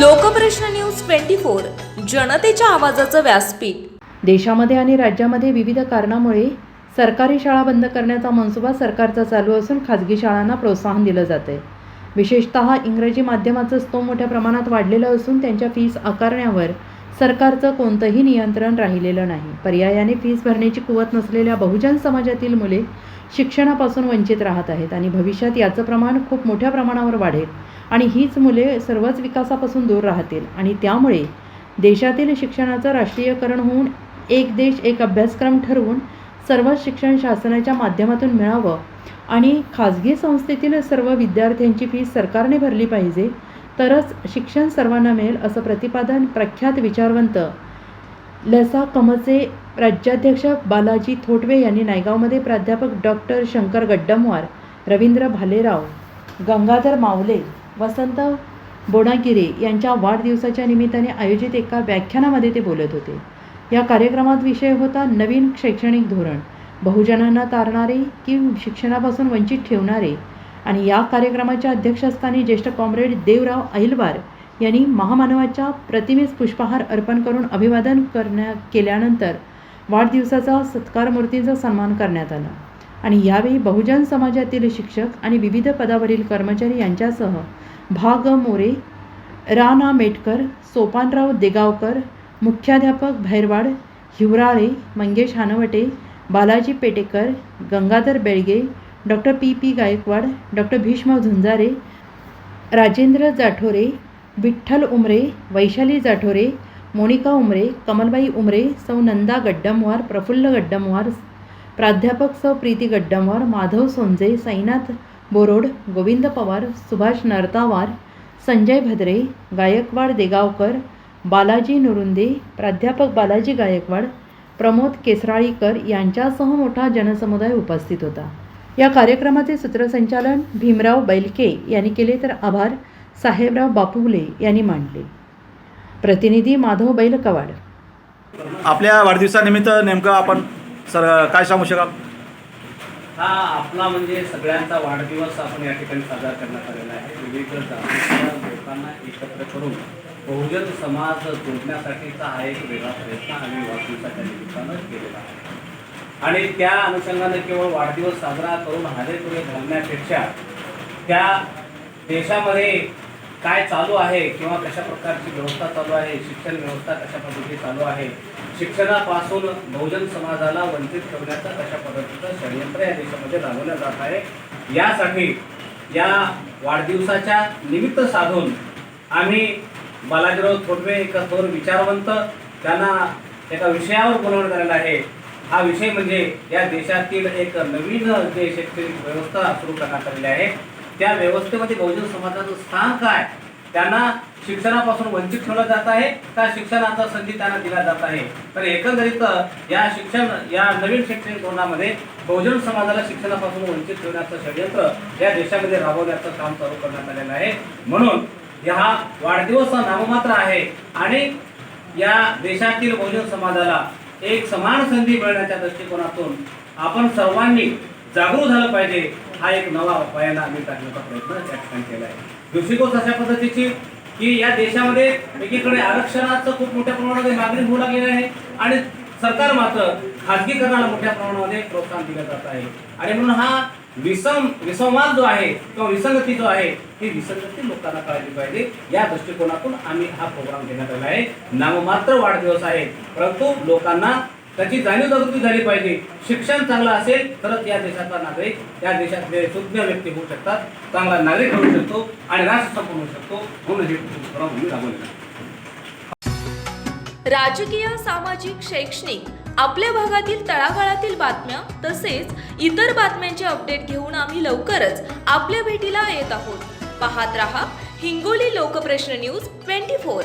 Lokprashna news twenty four जनतेच्या आवाजाचं व्यासपीठ. देशामध्ये आणि राज्यामध्ये विविध कारणामुळे सरकारी शाळा बंद करण्याचा मनसुबा सरकारचा चालू असून खाजगी शाळांना प्रोत्साहन दिलं जाते विशेषतः इंग्रजी माध्यमाचं स्तोम मोठ्या प्रमाणात वाढलेलं असून त्यांच्या फीस आकारण्यावर सरकारचं कोणतंही नियंत्रण राहिलेलं नाही. पर्यायाने फीस भरण्याची कुवत नसलेल्या बहुजन समाजातील मुले शिक्षणापासून वंचित राहत आहेत आणि भविष्यात याचं प्रमाण खूप मोठ्या प्रमाणावर वाढेल. आणि हीच मुले सर्वच विकासापासून दूर राहतील. आणि त्यामुळे देशातील शिक्षणाचं राष्ट्रीयकरण होऊन एक देश एक अभ्यासक्रम ठरवून सर्व शिक्षण शासनाच्या माध्यमातून मिळावं आणि खाजगी संस्थेतील सर्व विद्यार्थ्यांची फी सरकारने भरली पाहिजे तरच शिक्षण सर्वांना मिळेल असं प्रतिपादन प्रख्यात विचारवंत लसा कमचे राज्याध्यक्ष बालाजी थोटवे यांनी नायगावमध्ये प्राध्यापक डॉक्टर शंकर गड्डमवार रवींद्र भालेराव गंगाधर मावले वसंत बोणागिरे यांच्या वाढदिवसाच्या निमित्ताने आयोजित एका व्याख्यानामध्ये ते बोलत होते. या कार्यक्रमात विषय होता नवीन शैक्षणिक धोरण. बहुजनांना तारणारे की शिक्षणापासून वंचित ठेवणारे. आणि या कार्यक्रमाच्या अध्यक्षस्थानी ज्येष्ठ कॉम्रेड देवराव अहिलवार यांनी महामानवाच्या प्रतिमेस पुष्पहार अर्पण करून अभिवादन करण्या केल्यानंतर वाढदिवसाचा सत्कार मूर्तींचा सन्मान करण्यात आला. आणि यावेळी बहुजन समाजातील शिक्षक आणि विविध पदावरील कर्मचारी यांच्यासह भाग मोरे राणा मेटकर सोपानराव देगावकर मुख्याध्यापक Bhairwad Hivrale Mangesh Hanwate Balaji Petekar Gangadhar Belge doctor P P Gaikwad doctor Bhishma Zunjare Rajendra Jathore Vitthal Umre Vaishali Jathore Monika Umre Kamalbai Umre सौ नंदा गड्डमवार प्रफुल्ल गड्डमवार प्राध्यापक सौ प्रीती गड्डमवार माधव सोंजे साईनाथ बोरोड गोविंद पवार सुभाष नरतावार संजय भद्रे गायकवाड देगावकर बालाजी नुरुंदे प्राध्यापक बालाजी गायकवाड प्रमोद केसराळीकर यांच्यासह मोठा जनसमुदाय उपस्थित होता. या कार्यक्रमाचे सूत्रसंचालन भीमराव बैलके यांनी केले तर आभार साहेबराव बापुले यांनी मांडले. प्रतिनिधी माधव बैलकवाड. आपल्या वाढदिवसानिमित्त नेमकं आपण सर काय सांगू शकाल? हा आपला म्हणजे सगळ्यांचा वाढदिवस आपण या ठिकाणी साजरा करण्यात आलेला आहे. विविध जातीच्या लोकांना एकत्र करून बहुजन समाज जोडण्यासाठीचा हा एक वेगळा प्रयत्न आम्ही वाढदिवसाच्या निमित्तानं केलेला आहे. आणि त्या अनुषंगाने केवळ वाढदिवस साजरा करून हादे घालण्यापेक्षा त्या देशामध्ये काय चालू आहे किंवा कशा प्रकारची व्यवस्था चालू आहे शिक्षण व्यवस्था कशा पद्धतीने चालू आहे शिक्षणापासून बहुजन समाजाला वंचित ठेवण्याचं कशा पद्धतीचं षडयंत्र या देशामध्ये राबवलं जात आहे. यासाठी या वाढदिवसाच्या निमित्त साधून आम्ही बालाजीराव थोडवे एक थोर विचारवंत त्यांना एका विषयावर बोलवण झालेला आहे. हा विषय म्हणजे या देशातील एक नवीन जे शैक्षणिक व्यवस्था सुरू करण्यात आलेली आहे. त्या व्यवस्थेमध्ये बहुजन समाजाचं स्थान काय? त्यांना शिक्षणापासून वंचित ठेवलं जात आहे का शिक्षणाचा संधी त्यांना दिला जात आहे? तर एकंदरीत या शिक्षण या नवीन शैक्षणिक धोरणामध्ये बहुजन समाजाला शिक्षणापासून वंचित ठेवण्याचं षडयंत्र या देशामध्ये राबवण्याचं काम चालू करण्यात आलेलं आहे. म्हणून हा वाढदिवस हा नाममात्र आहे आणि या देशातील बहुजन समाजाला एक समान संधी मिळण्याच्या दृष्टिकोनातून आपण सर्वांनी जागरूक झालं पाहिजे हा एक नवा उपायाला आम्ही टाकण्याचा प्रयत्न त्या ठिकाणी केला आहे. दुसरी गोष्ट अशा पद्धतीची की या देशामध्ये एकीकडे आरक्षणाचं खूप मोठ्या प्रमाणामध्ये मागणी होऊ लागलेली आहे आणि सरकार मात्र खाजगीकरणाला मोठ्या प्रमाणामध्ये प्रोत्साहन दिलं जात आहे. आणि म्हणून हा विसम विसंवाद जो आहे किंवा विसंगती जो आहे ही विसंगती लोकांना कळली पाहिजे. या दृष्टिकोनातून आम्ही हा प्रोग्राम घेण्यात आला आहे. नाममात्र वाढदिवस आहे परंतु लोकांना त्याची जाणीव जागृती झाली पाहिजे. शिक्षण चांगलं असेल तरच या देशाचा नागरिक या देशातले सुज्ञ व्यक्ती होऊ शकतात चांगला नागरिक होऊ शकतो आणि राष्ट्र संपन्न होऊ शकतो म्हणून हे राजकीय सामाजिक शैक्षणिक आपल्या भागातील तळागाळातील बातम्या तसेच इतर बातम्यांचे अपडेट घेऊन आम्ही लवकरच आपल्या भेटीला येत आहोत. पाहत रहा Hingoli Lokprashna news twenty four.